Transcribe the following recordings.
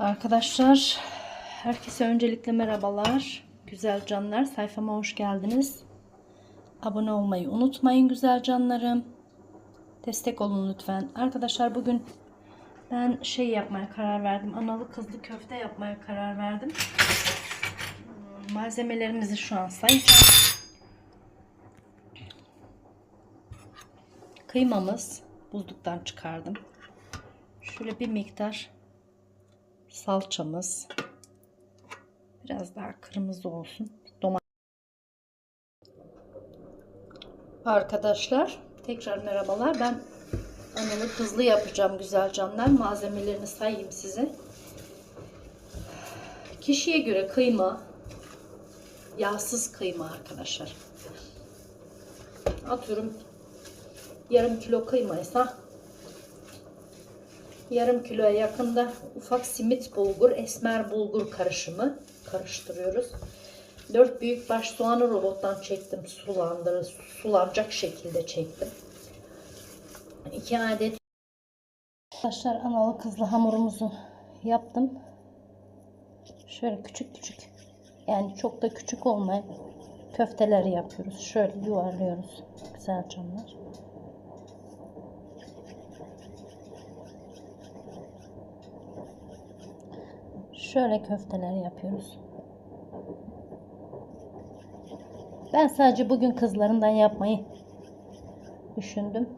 Arkadaşlar herkese öncelikle merhabalar. Güzel canlar sayfama hoş geldiniz. Abone olmayı unutmayın güzel canlarım. Destek olun lütfen. Arkadaşlar bugün ben şey yapmaya karar verdim. Analı kızlı köfte yapmaya karar verdim. Malzemelerimizi şu an sayacağım. Kıymamız buzluktan çıkardım. Şöyle bir miktar salçamız biraz daha kırmızı olsun. Domates. Arkadaşlar tekrar merhabalar. Ben analı kızlı yapacağım güzel canlar. Malzemelerini sayayım size. Kişiye göre kıyma yağsız kıyma arkadaşlar. Atıyorum yarım kilo kıymaysa yarım kiloya yakında ufak simit bulgur, esmer bulgur karışımı karıştırıyoruz. 4 büyük baş soğanı robottan çektim. Sulandırı, sulanacak şekilde çektim. 2 adet Arkadaşlar analı kızlı hamurumuzu yaptım. Şöyle küçük küçük yani çok da küçük olmayan köfteleri yapıyoruz. Şöyle yuvarlıyoruz. Güzel canlar. Şöyle köfteler yapıyoruz. Ben sadece bugün kızlarından yapmayı düşündüm.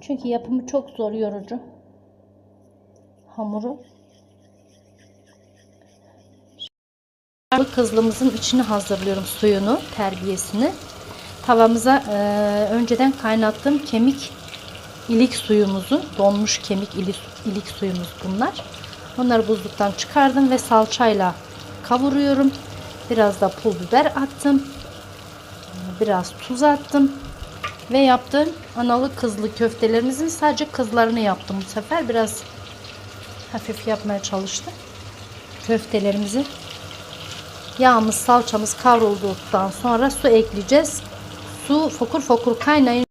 Çünkü yapımı çok zor yorucu. Hamuru. Bu kızlımızın içini hazırlıyorum suyunu, terbiyesini. Tavamıza e, önceden kaynattığım kemik ilik suyumuzu, donmuş kemik ilik, ilik suyumuz bunlar. Onları buzluktan çıkardım ve salçayla kavuruyorum. Biraz da pul biber attım. Biraz tuz attım. Ve yaptığım analı kızlı köftelerimizin sadece kızlarını yaptım bu sefer. Biraz hafif yapmaya çalıştım. Köftelerimizi yağımız, salçamız kavrulduktan sonra su ekleyeceğiz. Su fokur fokur kaynayın.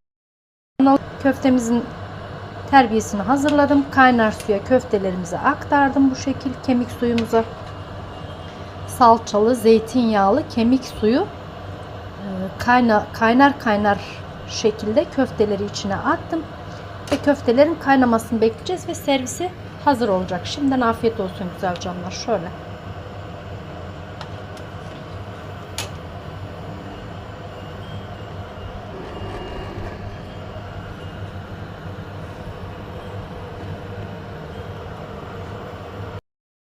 Köftemizin terbiyesini hazırladım. Kaynar suya köftelerimizi aktardım bu şekil kemik suyumuza. Salçalı, zeytinyağlı kemik suyu e, kayna, kaynar kaynar şekilde köfteleri içine attım. Ve köftelerin kaynamasını bekleyeceğiz ve servisi hazır olacak. Şimdiden afiyet olsun güzel canlar. Şöyle.